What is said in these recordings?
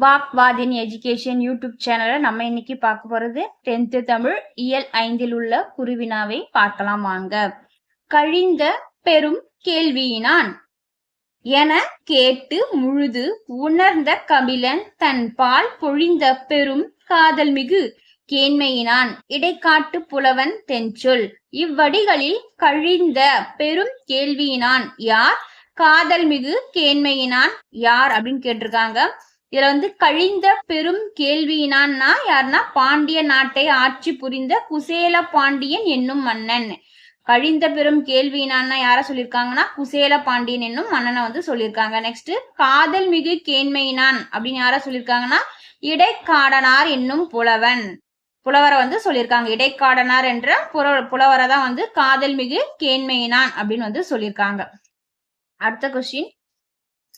வாக்வாதின் education YouTube சேனலை நம்ம இன்னைக்கு பார்க்க போறது டென்த்து தமிழ் இயல் ஐந்தில் உள்ள குருவினாவை பார்க்கலாம் வாங்க. கழிந்த பெரும் கேள்வியினான். என கேட்டு முழுது உணர்ந்த கபிலன் தன் பால் பொழிந்த பெரும் காதல் மிகு கேண்மையினான். இடைக்காட்டு புலவன் தென்சொல். இவ்வடிகளில் கழிந்த பெரும் கேள்வியினான். யார்? காதல் மிகு கேண்மையினான். யார் அப்படின்னு கேட்டிருக்காங்க. இதுல வந்து கழிந்த பெரும் கேள்வியினான்னா யாருன்னா பாண்டிய நாட்டை ஆட்சி புரிந்த குசேல பாண்டியன் என்னும் மன்னன். கழிந்த பெரும் கேள்வியினான்னா யார சொல்லியிருக்காங்கன்னா குசேல பாண்டியன் என்னும் மன்னனை வந்து சொல்லியிருக்காங்க நெக்ஸ்ட் காதல் மிகு கேண்மையினான் அப்படின்னு யார சொல்லியிருக்காங்கன்னா இடைக்காடனார் என்னும் புலவன். புலவரை வந்து சொல்லியிருக்காங்க இடைக்காடனார் என்ற புல புலவரை தான் வந்து காதல் மிகு கேண்மையினான் அப்படின்னு வந்து சொல்லியிருக்காங்க அடுத்த கொஸ்டின்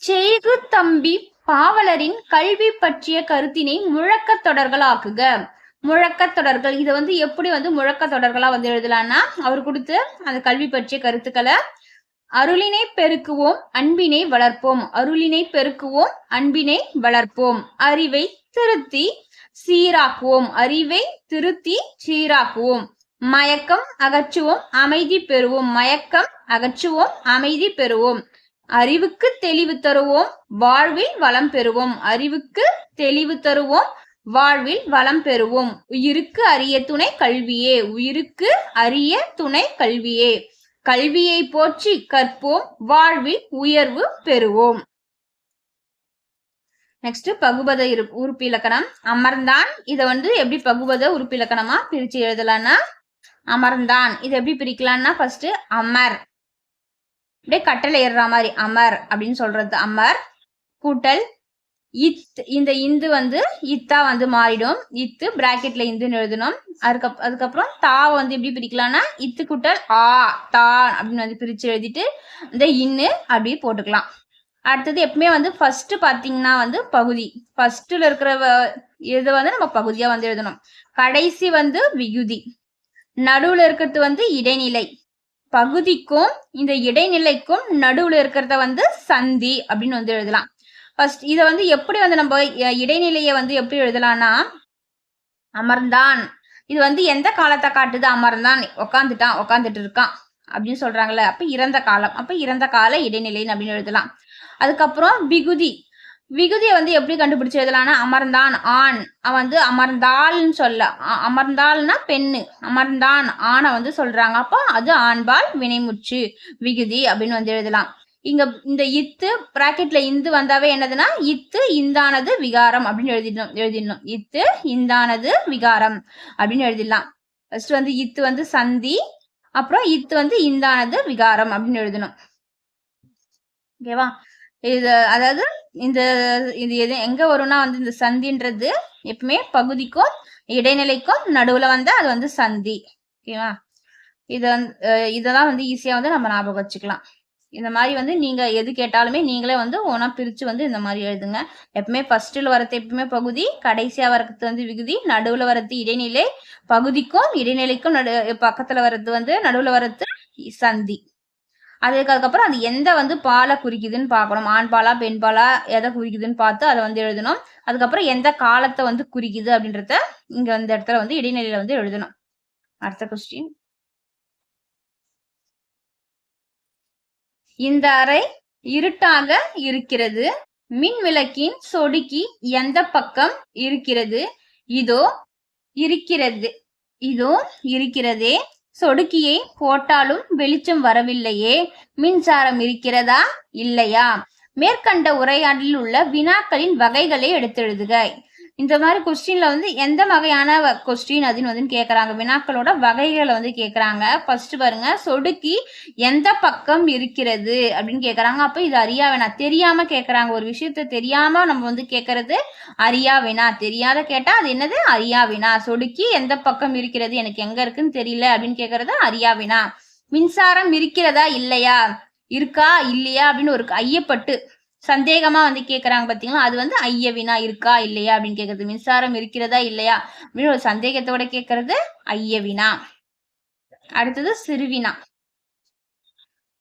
செய்கு தம்பி பாவலரின் கல்வி பற்றிய கருத்தினை முழக்க தொடர்களாக்குக. முழக்க தொடர்கள் இதை வந்து எப்படி வந்து முழக்க தொடர்களா வந்து எழுதலாம்னா அவர் கொடுத்து அந்த கல்வி பற்றிய கருத்துக்களை அருளினை பெருக்குவோம் அன்பினை வளர்ப்போம். அருளினை பெருக்குவோம் அன்பினை வளர்ப்போம். அறிவை திருத்தி சீராக்குவோம். அறிவை திருத்தி சீராக்குவோம். மயக்கம் அகற்றுவோம் அமைதி பெறுவோம். மயக்கம் அகற்றுவோம் அமைதி பெறுவோம். அறிவுக்கு தெளிவு தருவோம் வாழ்வில் வளம் பெறுவோம். அறிவுக்கு தெளிவு தருவோம் வாழ்வில் வளம் பெறுவோம். உயிருக்கு அரிய துணை கல்வியே உயிருக்கு அரிய துணை கல்வியே. கல்வியை போற்றி கற்போம் வாழ்வில் உயர்வு பெறுவோம். நெக்ஸ்ட் பகுபத இரு உறுப்பு இலக்கணம் அமர்ந்தான். இதை வந்து எப்படி பகுபத உறுப்பு இலக்கணமா பிரிச்சு எழுதலாம்னா அமர்ந்தான். இதை எப்படி பிரிக்கலாம்னா ஃபர்ஸ்ட் அமர். அப்படியே கட்டளை ஏறுற மாதிரி அமர் அப்படின்னு சொல்றது அமர் கூட்டல் இத் இந்த இந்து வந்து இத்தா வந்து மாறிடும். இத்து பிராக்கெட்ல இந்துன்னு எழுதணும். அதுக்கு அதுக்கப்புறம் தா வந்து எப்படி பிரிக்கலாம்னா இத்து கூட்டல் ஆ தா அப்படின்னு வந்து பிரிச்சு எழுதிட்டு இந்த இன்னு அப்படி போட்டுக்கலாம். அடுத்தது எப்பவுமே வந்து ஃபர்ஸ்ட் பாத்தீங்கன்னா வந்து பகுதி. ஃபர்ஸ்ட்ல இருக்கிற இது வந்து நம்ம பகுதியா வந்து எழுதணும். கடைசி வந்து விகுதி. நடுவுல இருக்கிறது வந்து இடைநிலை. பகுதிக்கும் இந்த இடைநிலைக்கும் நடுவில் இருக்கிறத வந்து சந்தி அப்படின்னு வந்து எழுதலாம். ஃபர்ஸ்ட் இதை வந்து எப்படி வந்து நம்ம இடைநிலையை வந்து எப்படி எழுதலாம்னா அமர்ந்தான். இது வந்து எந்த காலத்தை காட்டுது? அமர்ந்தான். உக்காந்துட்டான் உக்காந்துட்டு இருக்கான் அப்படின்னு சொல்றாங்கல்ல. அப்ப இறந்த காலம். அப்ப இறந்த கால இடைநிலைன்னு அப்படின்னு எழுதலாம். அதுக்கப்புறம் விகுதி. விகுதியை வந்து எப்படி கண்டுபிடிச்சு எழுதலாம்னா அமர்ந்தான் ஆண். அவன் வந்து அமர்ந்தாள்னு சொல்ல அமர்ந்தாள்னா பெண்ணு. அமர்ந்தான் ஆணை வந்து சொல்றாங்க. அப்போ அது ஆண்பால் வினைமுற்று விகுதி அப்படின்னு வந்து எழுதலாம். இங்க இந்த இத்து பிராக்கெட்ல இந்து வந்தாவே என்னதுன்னா இத்து இந்தானது விகாரம் அப்படின்னு எழுதிடணும் எழுதிடணும். இத்து இந்தானது விகாரம் அப்படின்னு எழுதிடலாம். ஃபர்ஸ்ட் வந்து இத்து வந்து சந்தி அப்புறம் இத்து வந்து இந்தானது விகாரம் அப்படின்னு எழுதணும். ஓகேவா இது அதாவது இந்த இது எது எங்க வரும்னா வந்து இந்த சந்தின்றது எப்பவுமே பகுதிக்கும் இடைநிலைக்கும் நடுவுல வந்து அது வந்து சந்தி. ஓகேவா இத இதெல்லாம் வந்து ஈஸியா வந்து நம்ம ஞாபகம் வச்சுக்கலாம். இந்த மாதிரி வந்து நீங்க எது கேட்டாலுமே நீங்களே வந்து ஒன்னா பிரிச்சு வந்து இந்த மாதிரி எழுதுங்க. எப்பவுமே ஃபர்ஸ்ட்ல வரது எப்பவுமே பகுதி கடைசியா வரது வந்து விகுதி நடுவுல வரது இடைநிலை பகுதிக்கும் இடைநிலைக்கும் நடு பக்கத்துல வர்றது வந்து நடுவுல வரது சந்தி. அதுக்கு அதுக்கப்புறம் அது எந்த வந்து பாலை குறிக்குதுன்னு பார்க்கணும். ஆண் பாலா பெண் பாலா எதை குறிக்குதுன்னு பார்த்து அதை வந்து எழுதணும். அதுக்கப்புறம் எந்த காலத்தை வந்து குறிக்குது அப்படின்றத இங்க இந்த இடத்துல வந்து இடைநிலையில வந்து எழுதணும். அடுத்த கொஸ்டின் இந்த அறை இருட்டாக இருக்கிறது. மின் விளக்கின் சொடுக்கி எந்த பக்கம் இருக்கிறது? இதோ இருக்கிறது. இதோ இருக்கிறதே சொடுக்கியை போட்டாலும் வெளிச்சம் வரவில்லையே. மின்சாரம் இருக்கிறதா? இல்லையா? மேற்கண்ட உரையாடலில் உள்ள வினாக்களின் வகைகளை எடுத்தெழுதுக இந்த மாதிரி கொஸ்டினில் வந்து எந்த வகையான கொஸ்டின் அதுன்னு வந்து கேட்குறாங்க வினாக்களோட வகைகளை வந்து கேட்குறாங்க ஃபர்ஸ்ட் பாருங்க. சொடுக்கி எந்த பக்கம் இருக்கிறது அப்படின்னு கேட்குறாங்க அப்போ இது அறியா வேணா. தெரியாமல் கேட்குறாங்க ஒரு விஷயத்த தெரியாமல் நம்ம வந்து கேட்கறது அறியா வேணா. தெரியாத கேட்டால் அது என்னது? அறியா வேணா. சொடுக்கி எந்த பக்கம் இருக்கிறது? எனக்கு எங்கே இருக்குன்னு தெரியல அப்படின்னு கேட்கறது அறியா வேணா. மின்சாரம் இருக்கிறதா? இல்லையா? இருக்கா? இல்லையா? அப்படின்னு ஒரு ஐயப்பட்டு சந்தேகமாக வந்து கேட்குறாங்க பார்த்தீங்களா அது வந்து ஐய வினா இருக்கா இல்லையா அப்படின்னு கேட்குறது மின்சாரம் இருக்கிறதா இல்லையா அப்படின்னு ஒரு சந்தேகத்தோட கேட்கறது ஐய வினா அடுத்தது சிறுவினா.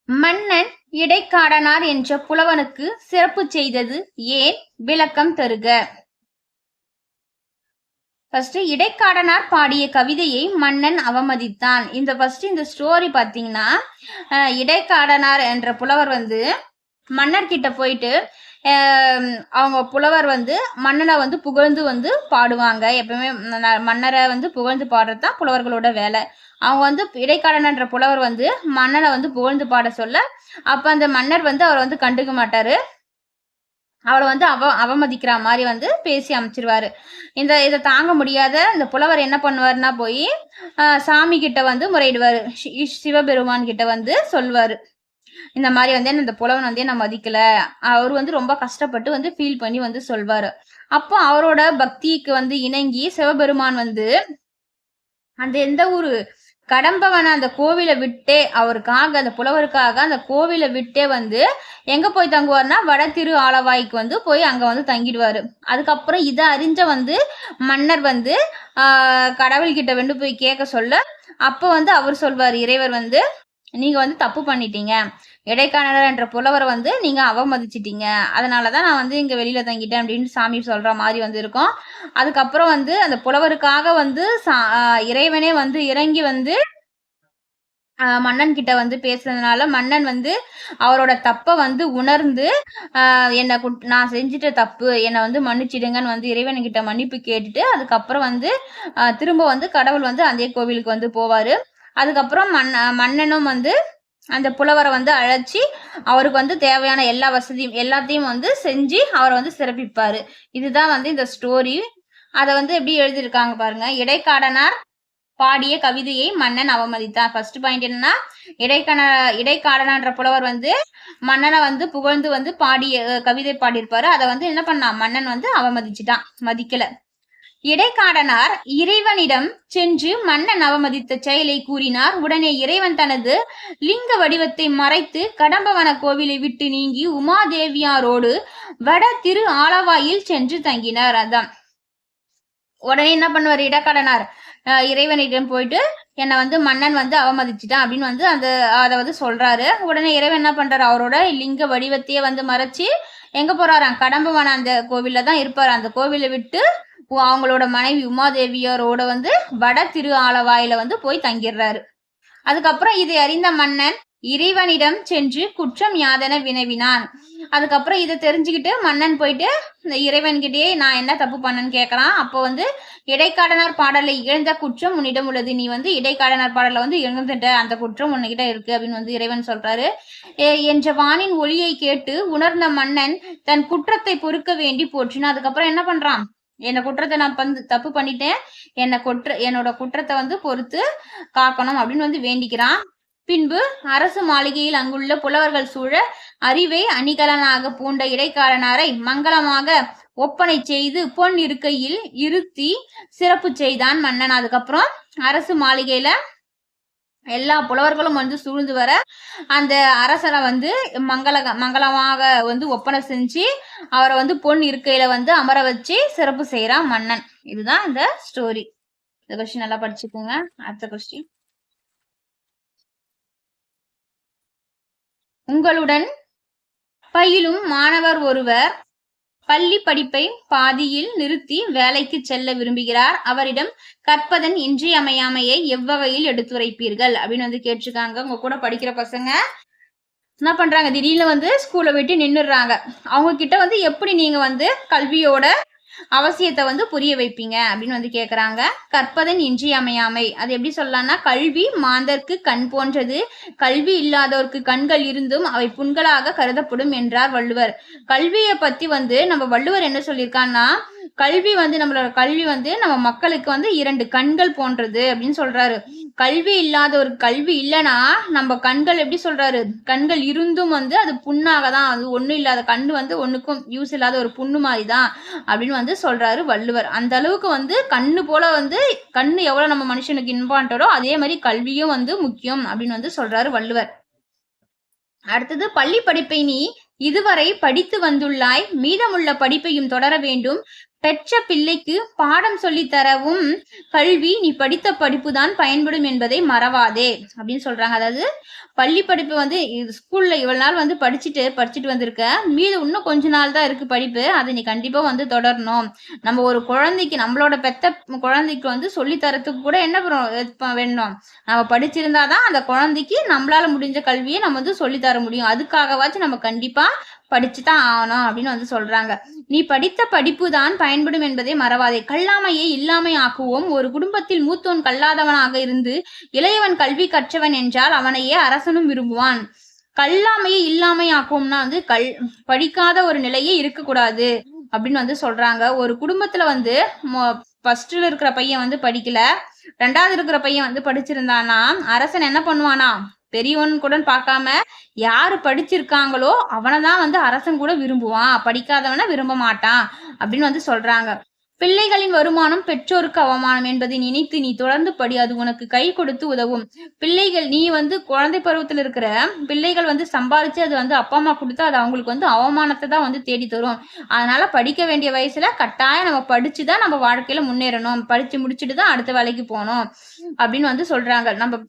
மன்னன் இடைக்காடனார் என்ற புலவனுக்கு சிறப்பு செய்தது ஏன் விளக்கம் தருக. ஃபர்ஸ்ட் இடைக்காடனார் பாடிய கவிதையை மன்னன் அவமதித்தான். இந்த ஃபர்ஸ்ட் இந்த ஸ்டோரி பார்த்தீங்கன்னா இடைக்காடனார் என்ற புலவர் வந்து மன்னர்கிட்ட போயிட்டு அவங்க புலவர் வந்து மன்னனை வந்து புகழ்ந்து வந்து பாடுவாங்க. எப்பவுமே மன்ன- மன்னரை வந்து புகழ்ந்து பாடுறது தான் புலவர்களோட வேலை. அவங்க வந்து இடைக்காலன்ற புலவர் வந்து மன்னனை வந்து புகழ்ந்து பாட சொல்ல அப்ப அந்த மன்னர் வந்து அவரை வந்து கண்டுக்க மாட்டாரு. அவளை வந்து அவ அவமதிக்கிற மாதிரி வந்து பேசி அமைச்சிருவாரு. இந்த இதை தாங்க முடியாத இந்த புலவர் என்ன பண்ணுவாருன்னா போய் சாமி கிட்ட வந்து முறையிடுவாரு. சிவபெருமான் கிட்ட வந்து சொல்வாரு. இந்த மாதிரி வந்து என்ன இந்த புலவன் வந்து என்ன மதிக்கல. அவர் வந்து ரொம்ப கஷ்டப்பட்டு வந்து ஃபீல் பண்ணி வந்து சொல்வாரு. அப்போ அவரோட பக்திக்கு வந்து இணங்கி சிவபெருமான் வந்து அந்த எந்த ஒரு கடம்பவனை அந்த கோவிலை விட்டே அவருக்காக அந்த புலவருக்காக அந்த கோவிலை விட்டே வந்து எங்க போய் தங்குவார்னா வட திரு ஆலவாய்க்கு வந்து போய் அங்க வந்து தங்கிடுவாரு. அதுக்கப்புறம் இதை அறிஞ்ச வந்து மன்னர் வந்து கடவுள்கிட்ட வந்து போய் கேட்க சொல்ல அப்போ வந்து அவர் சொல்வார் இறைவர் வந்து நீங்க வந்து தப்பு பண்ணிட்டீங்க. இடைக்கானலர் என்ற புலவரை வந்து நீங்க அவமதிச்சிட்டீங்க. அதனாலதான் நான் வந்து இங்க வெளியில தங்கிட்டேன் அப்படின்னு சாமி சொல்ற மாதிரி வந்து இருக்கும். அதுக்கப்புறம் வந்து அந்த புலவருக்காக வந்து சா- இறைவனே வந்து இறங்கி வந்து மன்னன் கிட்ட வந்து பேசுனதுனால மன்னன் வந்து அவரோட தப்பை வந்து உணர்ந்து என்னை குட்- நான் செஞ்சுட்ட தப்பு என்னை வந்து மன்னிச்சிடுங்கன்னு வந்து இறைவன்கிட்ட மன்னிப்பு கேட்டுட்டு அதுக்கப்புறம் வந்து திரும்ப வந்து கடவுள் வந்து அதே கோவிலுக்கு வந்து போவாரு. அதுக்கப்புறம் மன்ன மன்னனும் வந்து அந்த புலவரை வந்து அழைச்சி அவருக்கு வந்து தேவையான எல்லா வசதியும் எல்லாத்தையும் வந்து செஞ்சு அவரை வந்து சிறப்பிப்பாரு. இதுதான் வந்து இந்த ஸ்டோரி அதை வந்து எப்படி எழுதியிருக்காங்க பாருங்க. இடைக்காடனார் பாடிய கவிதையை மன்னன் அவமதித்தான் ஃபர்ஸ்ட் பாயிண்ட் என்னன்னா இடைக்கண இடைக்காடனான்ற புலவர் வந்து மன்னனை வந்து புகழ்ந்து வந்து பாடிய கவிதை பாடியிருப்பாரு. அதை வந்து என்ன பண்ணான்? மன்னன் வந்து அவமதிச்சிட்டான். மதிக்கல. இடைக்காடனார் இறைவனிடம் சென்று மன்னன் அவமதித்த செயலை கூறினார். உடனே இறைவன் தனது லிங்க வடிவத்தை மறைத்து கடம்பவன கோவிலை விட்டு நீங்கி உமாதேவியாரோடு வட திரு ஆலவாயில் சென்று தங்கினார். அதான். உடனே என்ன பண்ணுவார் இடக்கடனார்? இறைவனிடம் போயிட்டு என்னை வந்து மன்னன் வந்து அவமதிச்சிட்டான் அப்படின்னு வந்து அந்த அதை வந்து சொல்றாரு. உடனே இறைவன் என்ன பண்றாரு? அவரோட லிங்க வடிவத்தையே வந்து மறைச்சு எங்க போறாராம் கடம்பவன அந்த கோவில்ல தான் இருப்பாரு. அந்த கோவிலை விட்டு அவங்களோட மனைவி உமாதேவியாரோட வந்து வட திரு ஆலவாயில வந்து போய் தங்கிடுறாரு. அதுக்கப்புறம் இதை அறிந்த மன்னன் இறைவனிடம் சென்று குற்றம் யாதென வினவினான். அதுக்கப்புறம் இதை தெரிஞ்சுக்கிட்டு மன்னன் போயிட்டு இந்த இறைவன்கிட்டயே நான் என்ன தப்பு பண்ணேன்னு கேட்கறான் அப்போ வந்து இடைக்காடனார் பாடலை இழந்த குற்றம் உன்னிடம் உள்ளது. நீ வந்து இடைக்காடனார் பாடலை வந்து இழந்துட்ட அந்த குற்றம் உன்கிட்ட இருக்கு அப்படின்னு வந்து இறைவன் சொல்றாரு. "ஏ, என்ற வானின் ஒளியை கேட்டு உணர்ந்த மன்னன் தன் குற்றத்தை பொறுக்க வேண்டி போற்றினா அதுக்கப்புறம் என்ன பண்றான்? என்ன குற்றத்தை நான் வந்து தப்பு பண்ணிட்டேன். என்னை குற்ற என்னோட குற்றத்தை வந்து பொறுத்து காக்கணும் அப்படின்னு வந்து வேண்டிக்கிறான். பின்பு அரசு மாளிகையில் அங்குள்ள புலவர்கள் சூழ அறிவை அணிகலனாக பூண்ட இடைக்காரனாரை மங்களமாக ஒப்பனை செய்து பொன் இருக்கையில் இருத்தி சிறப்பு செய்தான் மன்னன். அதுக்கப்புறம் அரசு மாளிகையில எல்லா புலவர்களும் வந்து சூழ்ந்து வர அந்த அரசரை வந்து மங்கள மங்களமாக வந்து ஒப்பனை செஞ்சு அவரை வந்து பொன் இருக்கையில வந்து அமர வச்சு சிறப்பு செய்யறான் மன்னன். இதுதான் இந்த ஸ்டோரி இந்த கொஸ்டின் நல்லா படிச்சுக்கோங்க. அடுத்த கொஸ்டின் உங்களுடன் பயிலும் மாணவர் ஒருவர் பள்ளி படிப்பை பாதியில் நிறுத்தி வேலைக்கு செல்ல விரும்புகிறார். அவரிடம் கற்பதன் இன்றியமையாமையை எவ்வகையில் எடுத்துரைப்பீர்கள்? அப்படின்னு வந்து கேட்டிருக்காங்க. உங்க கூட படிக்கிற பசங்க என்ன பண்றாங்க? திடீர்னு வந்து ஸ்கூலை விட்டு நின்றுடுறாங்க அவங்க கிட்ட வந்து எப்படி நீங்க வந்து கல்வியோட அவசியத்தை வந்து புரிய வைப்பீங்க அப்படின்னு வந்து கேட்குறாங்க கற்பதன் இன்றியமையாமை. அது எப்படி சொல்லலாம்னா கல்வி மாந்தர்க்கு கண் போன்றது. கல்வி இல்லாதோருக்கு கண்கள் இருந்தும் அவை புண்களாக கருதப்படும் என்றார் வள்ளுவர். கல்வியை பத்தி வந்து நம்ம வள்ளுவர் என்ன சொல்லியிருக்கான்னா கல்வி வந்து நம்மளோட கல்வி வந்து நம்ம மக்களுக்கு வந்து இரண்டு கண்கள் போன்றது அப்படின்னு சொல்றாரு. கல்வி இல்லாத ஒரு கல்வி இல்லைன்னா நம்ம கண்கள் எப்படி சொல்றாரு? கண்கள் இருந்தும் வந்து அது புண்ணாக தான் அது ஒன்றும் இல்லாத கண்ணு வந்து ஒன்றுக்கும் யூஸ் இல்லாத ஒரு புண்ணு மாதிரி தான் அப்படின்னு வந்து சொல்றாரு வள்ளுவர். அந்த அளவுக்கு வந்து கண்ணு போல வந்து கண்ணு எவ்வளவு நம்ம மனுஷனுக்கு இம்பார்ட்டோ அதே மாதிரி கல்வியும் வந்து முக்கியம் அப்படின்னு வந்து சொல்றாரு வள்ளுவர். அடுத்தது பள்ளி படிப்பை நீ இதுவரை படித்து வந்துள்ளாய். மீதமுள்ள படிப்பையும் தொடர வேண்டும். பெற்ற பிள்ளைக்கு பாடம் சொல்லி தரவும் கல்வி நீ படித்த படிப்பு தான் பயன்படும் என்பதை மறவாதே அப்படின்னு சொல்றாங்க. அதாவது பள்ளி படிப்பு வந்து ஸ்கூல்ல இவ்வளவு நாள் வந்து படிச்சுட்டு படிச்சுட்டு வந்திருக்க. மீது இன்னும் கொஞ்ச நாள் தான் இருக்கு படிப்பு. அதை நீ கண்டிப்பா வந்து தொடரணும். நம்ம ஒரு குழந்தைக்கு நம்மளோட பெத்த குழந்தைக்கு வந்து சொல்லி தரத்துக்கு கூட என்ன வேணும்? நம்ம படிச்சிருந்தாதான் அந்த குழந்தைக்கு நம்மளால முடிஞ்ச கல்வியை நம்ம வந்து சொல்லி தர முடியும். அதுக்காகவாச்சும் நம்ம கண்டிப்பா படிச்சுதான் ஆகணும் அப்படின்னு வந்து சொல்றாங்க. நீ படித்த படிப்பு தான் பயன்படும் என்பதை மறவாதே. கல்லாமையை இல்லாமை ஆக்குவோம் ஒரு குடும்பத்தில் மூத்தோன் கல்லாதவனாக இருந்து இளையவன் கல்வி கற்றவன் என்றால் அவனையே அரசனும் விரும்புவான். கல்லாமையை இல்லாமை ஆக்குவோம்னா வந்து கல் படிக்காத ஒரு நிலையே இருக்கக்கூடாது அப்படின்னு வந்து சொல்றாங்க. ஒரு குடும்பத்துல வந்து ஃபர்ஸ்ட்ல இருக்கிற பையன் வந்து படிக்கல. ரெண்டாவது இருக்கிற பையன் வந்து படிச்சிருந்தானா அரசன் என்ன பண்ணுவானா? பெரியவன் கூட பார்க்காம யாரு படிச்சிருக்காங்களோ அவனை தான் வந்து அரசன் கூட விரும்புவான். படிக்காதவனை விரும்ப மாட்டான் அப்படின்னு வந்து சொல்றாங்க. பிள்ளைகளின் வருமானம் பெற்றோருக்கு அவமானம் என்பதை நினைத்து நீ தொடர்ந்து படி அது உனக்கு கை கொடுத்து உதவும். பிள்ளைகள் நீ வந்து குழந்தை பருவத்தில் இருக்கிற பிள்ளைகள் வந்து சம்பாதிச்சு அது வந்து அப்பா அம்மா கொடுத்தா அது அவங்களுக்கு வந்து அவமானத்தை தான் வந்து தேடி தரும் அதனால படிக்க வேண்டிய வயசுல கட்டாயம் நம்ம படிச்சுதான் நம்ம வாழ்க்கையில முன்னேறணும். படிச்சு முடிச்சுட்டு தான் அடுத்த வேலைக்கு போகணும் அப்படின்னு வந்து சொல்றாங்க. நம்ம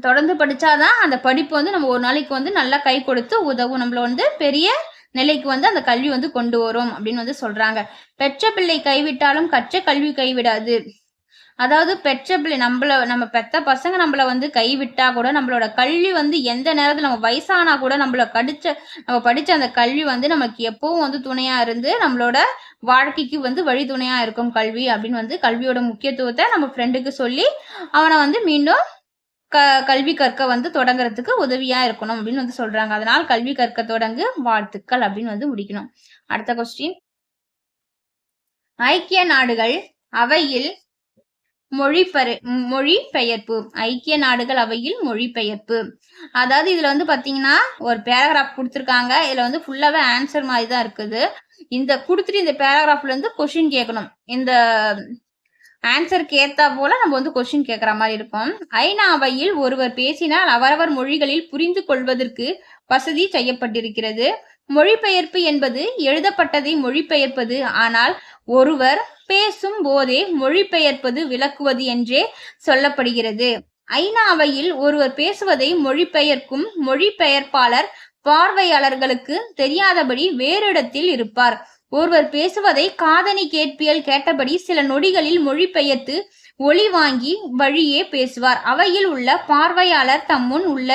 தொடர்ந்து படித்தாதான் அந்த படிப்பு வந்து நம்ம ஒரு நாளைக்கு வந்து நல்லா கை கொடுத்து உதவும். நம்மள வந்து பெரிய நிலைக்கு வந்து அந்த கல்வி வந்து கொண்டு வரும் அப்படின்னு வந்து சொல்கிறாங்க பெற்ற பிள்ளை கைவிட்டாலும் கற்ற கல்வி கைவிடாது. அதாவது பெற்ற பிள்ளை நம்மள நம்ம பெத்த பசங்க நம்மள வந்து கைவிட்டா கூட நம்மளோட கல்வி வந்து எந்த நேரத்தில் நம்ம வயசானா கூட நம்மள கடிச்ச நம்ம படிச்ச அந்த கல்வி வந்து நமக்கு எப்பவும் வந்து துணையா இருந்து நம்மளோட வாழ்க்கைக்கு வந்து வழி துணையா இருக்கும் கல்வி அப்படின்னு வந்து கல்வியோட முக்கியத்துவத்தை நம்ம ஃப்ரெண்டுக்கு சொல்லி அவனை வந்து மீண்டும் க கல்வி கற்க வந்து தொடங்குறதுக்கு உதவியா இருக்கணும் அப்படின்னு வந்து சொல்றாங்க. அதனால் கல்வி கற்க தொடங்கு வாழ்த்துக்கள் அப்படின்னு வந்து முடிக்கணும். அடுத்த கொஸ்டின் ஐக்கிய நாடுகள் அவையில் மொழி மொழி பெயர்ப்பு ஐக்கிய நாடுகள் அவையில் மொழி பெயர்ப்பு அதாவது இதுல வந்து பாத்தீங்கன்னா ஒரு பேராகிராஃப் கொடுத்துருக்காங்க. இதுல வந்து ஃபுல்லாவே ஆன்சர் மாதிரி தான் இருக்குது. இந்த கொடுத்துட்டு இந்த பேராகிராஃப்ல இருந்து கொஸ்டின் கேட்கணும் இந்த ஆன்சருக்கு ஏத்தா போல நம்ம வந்து கொஸ்டின் கேட்குற மாதிரி இருக்கும். ஐநா அவையில் ஒருவர் பேசினால் அவரவர் மொழிகளில் புரிந்து கொள்வதற்கு வசதி செய்யப்பட்டிருக்கிறது. மொழிபெயர்ப்பு என்பது எழுதப்பட்டதை மொழிபெயர்ப்பது. ஆனால் ஒருவர் பேசும் போதே மொழிபெயர்ப்பது விளக்குவது என்றே சொல்லப்படுகிறது. ஐநா அவையில் ஒருவர் பேசுவதை மொழிபெயர்க்கும் மொழிபெயர்ப்பாளர் பார்வையாளர்களுக்கு தெரியாதபடி வேறு இடத்தில் இருப்பார். ஒருவர் பேசுவதை காதணி கேட்பியல் கேட்டபடி சில நொடிகளில் மொழிபெயர்த்து ஒளி வாங்கி வழியே பேசுவார். அவையில் உள்ள பார்வையாளர் தம்முன் உள்ள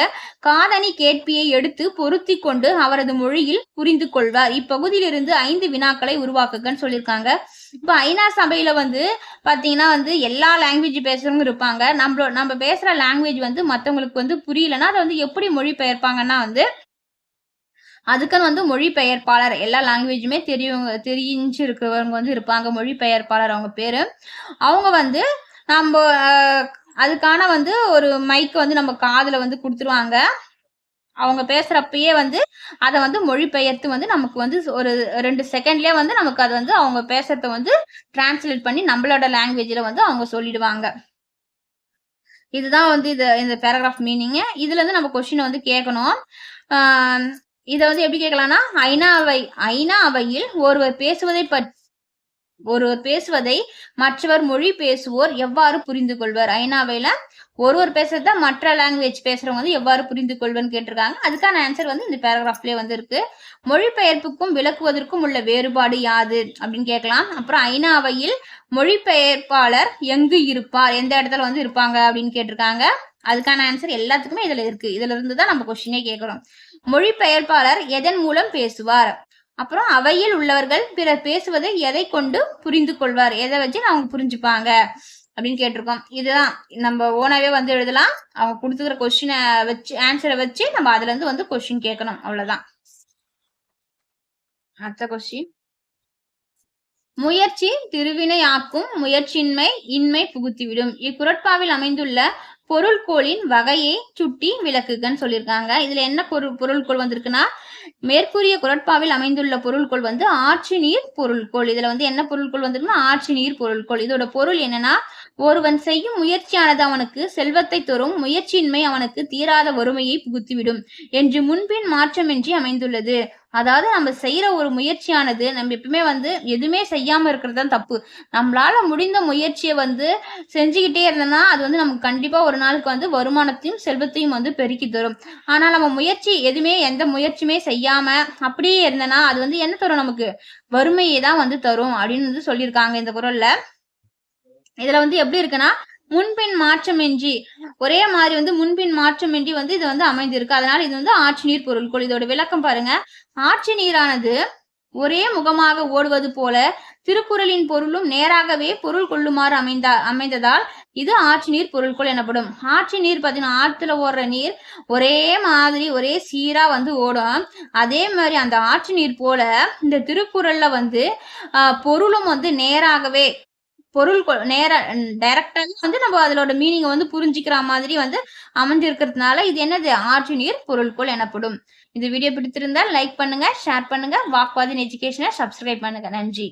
காதணி கேட்பியை எடுத்து பொருத்தி கொண்டு அவரது மொழியில் புரிந்து கொள்வார். இப்பகுதியிலிருந்து ஐந்து வினாக்களை உருவாக்குங்கன்னு சொல்லியிருக்காங்க. இப்போ ஐநா சபையில வந்து பாத்தீங்கன்னா வந்து எல்லா லாங்குவேஜ் பேசுறவங்க இருப்பாங்க. நம்மளோ நம்ம பேசுற லாங்குவேஜ் வந்து மற்றவங்களுக்கு வந்து புரியலன்னா அதை வந்து எப்படி மொழி பெயர்ப்பாங்கன்னா வந்து அதுக்குன்னு வந்து மொழிபெயர்ப்பாளர். எல்லா லாங்குவேஜுமே தெரியவங்க தெரிஞ்சிருக்கிறவங்க வந்து இருப்பாங்க. மொழிபெயர்ப்பாளர் அவங்க பேரு. அவங்க வந்து நம்ம அதுக்கான வந்து ஒரு மைக் வந்து நம்ம காதில் வந்து கொடுத்துருவாங்க. அவங்க பேசுறப்பயே வந்து அதை வந்து மொழிபெயர்த்து வந்து நமக்கு வந்து ஒரு ரெண்டு செகண்ட்லயே வந்து நமக்கு அது வந்து அவங்க பேசுறத வந்து டிரான்ஸ்லேட் பண்ணி நம்மளோட லாங்குவேஜில் வந்து அவங்க சொல்லிடுவாங்க. இதுதான் வந்து இது இந்த பேராகிராஃப் மீனிங்கு இதுல இருந்து நம்ம கொஸ்டின் வந்து கேட்கணும் இதை வந்து எப்படி கேட்கலாம்னா ஐநா அவை ஐநா அவையில் ஒருவர் பேசுவதை பற் ஒருவர் பேசுவதை மற்றவர் மொழி பேசுவோர் எவ்வாறு புரிந்து கொள்வர் ஐநாவையில ஒருவர் பேசுறத மற்ற லாங்குவேஜ் பேசுறவங்க வந்து எவ்வாறு புரிந்து கொள்வன்னு கேட்டிருக்காங்க. அதுக்கான ஆன்சர் வந்து இந்த பேராகிராஃப்லயே வந்து இருக்கு. மொழிபெயர்ப்புக்கும் விளக்குவதற்கும் உள்ள வேறுபாடு யாது? அப்படின்னு கேட்கலாம். அப்புறம் ஐநா அவையில் மொழிபெயர்ப்பாளர் எங்கு இருப்பார்? எந்த இடத்துல வந்து இருப்பாங்க அப்படின்னு கேட்டிருக்காங்க. அதுக்கான ஆன்சர் எல்லாத்துக்குமே இதுல இருக்கு. இதுல இருந்து தான் நம்ம கொஸ்டினே கேட்கிறோம் மொழிபெயர்ப்பாளர் எதன் மூலம் பேசுவார்? அப்புறம் அவையில் உள்ளவர்கள் பிறர் பேசுவதை எதை கொண்டு புரிந்து கொள்வார்? எதை வச்சு அவங்க புரிஞ்சுப்பாங்க? அப்படின்னு கேட்டிருக்கோம். இதுதான். நம்ம ஓனாவே வந்து எழுதலாம். அவங்க கொடுத்துக்கிற கொஸ்டினை வச்சு ஆன்சரை வச்சு நம்ம அதுல இருந்து வந்து கொஸ்டின் கேட்கணும். அவ்வளவுதான். அடுத்த கொஸ்டின் முயற்சி திருவினை ஆக்கும் முயற்சியின்மை இன்மை புகுத்திவிடும். இக்குரட்பாவில் அமைந்துள்ள பொருள்கோளின் வகையை சுட்டி விளக்குகன்னு சொல்லியிருக்காங்க. இதுல என்ன பொருள் பொருள்கோள் வந்திருக்குன்னா மேற்கூறிய குரட்பாவில் அமைந்துள்ள பொருள்கோள் வந்து ஆற்று நீர் பொருள்கோள். இதுல வந்து என்ன பொருள்கோள் வந்திருக்குன்னா ஆற்று நீர் பொருள்கோள். இதோட பொருள் என்னன்னா ஒருவன் செய்யும் முயற்சியானது அவனுக்கு செல்வத்தை தரும் முயற்சியின்மை அவனுக்கு தீராத வறுமையை புகுத்திவிடும் என்று முன்பின் மாற்றமின்றி அமைந்துள்ளது. அதாவது நம்ம செய்யற ஒரு முயற்சியானது நம்ம எப்பவுமே வந்து எதுவுமே செய்யாம இருக்கிறது தான் தப்பு. நம்மளால முடிந்த முயற்சியை வந்து செஞ்சுக்கிட்டே இருந்தோம்னா அது வந்து நமக்கு கண்டிப்பா ஒரு நாளுக்கு வந்து வருமானத்தையும் செல்வத்தையும் வந்து பெருக்கி தரும். ஆனா நம்ம முயற்சி எதுவுமே எந்த முயற்சியுமே செய்யாம அப்படியே இருந்தனா அது வந்து என்ன தரும் நமக்கு? வறுமையை தான் வந்து தரும் அப்படின்னு வந்து சொல்லியிருக்காங்க இந்த குரல்ல. இதுல வந்து எப்படி இருக்குன்னா முன்பின் மாற்றமின்றி ஒரே மாதிரி வந்து முன்பின் மாற்றமின்றி வந்து இது வந்து அமைந்திருக்கு. அதனால இது வந்து ஆட்சி நீர் பொருட்கள் இதோட விளக்கம் பாருங்க. ஆட்சி நீரானது ஒரே முகமாக ஓடுவது போல திருக்குறளின் பொருளும் நேராகவே பொருள் கொள்ளுமாறு அமைந்த அமைந்ததால் இது ஆற்று நீர் பொருட்கள் எனப்படும். ஆற்று நீர் பார்த்தீங்கன்னா ஆற்றுல ஓடுற நீர் ஒரே மாதிரி ஒரே சீரா வந்து ஓடும். அதே மாதிரி அந்த ஆற்று நீர் போல இந்த திருக்குறள்ல வந்து பொருளும் வந்து நேராகவே பொருள் நேர டைரக்டாக வந்து நம்ம அதோட மீனிங்கை வந்து புரிஞ்சுக்கிற மாதிரி வந்து அமைஞ்சிருக்கிறதுனால இது என்னது? ஆற்று நீர் எனப்படும். இந்த வீடியோ பிடித்திருந்தால் லைக் பண்ணுங்க ஷேர் பண்ணுங்க வாக்வாதின் எஜுகேஷனை சப்ஸ்கிரைப் பண்ணுங்க. நன்றி.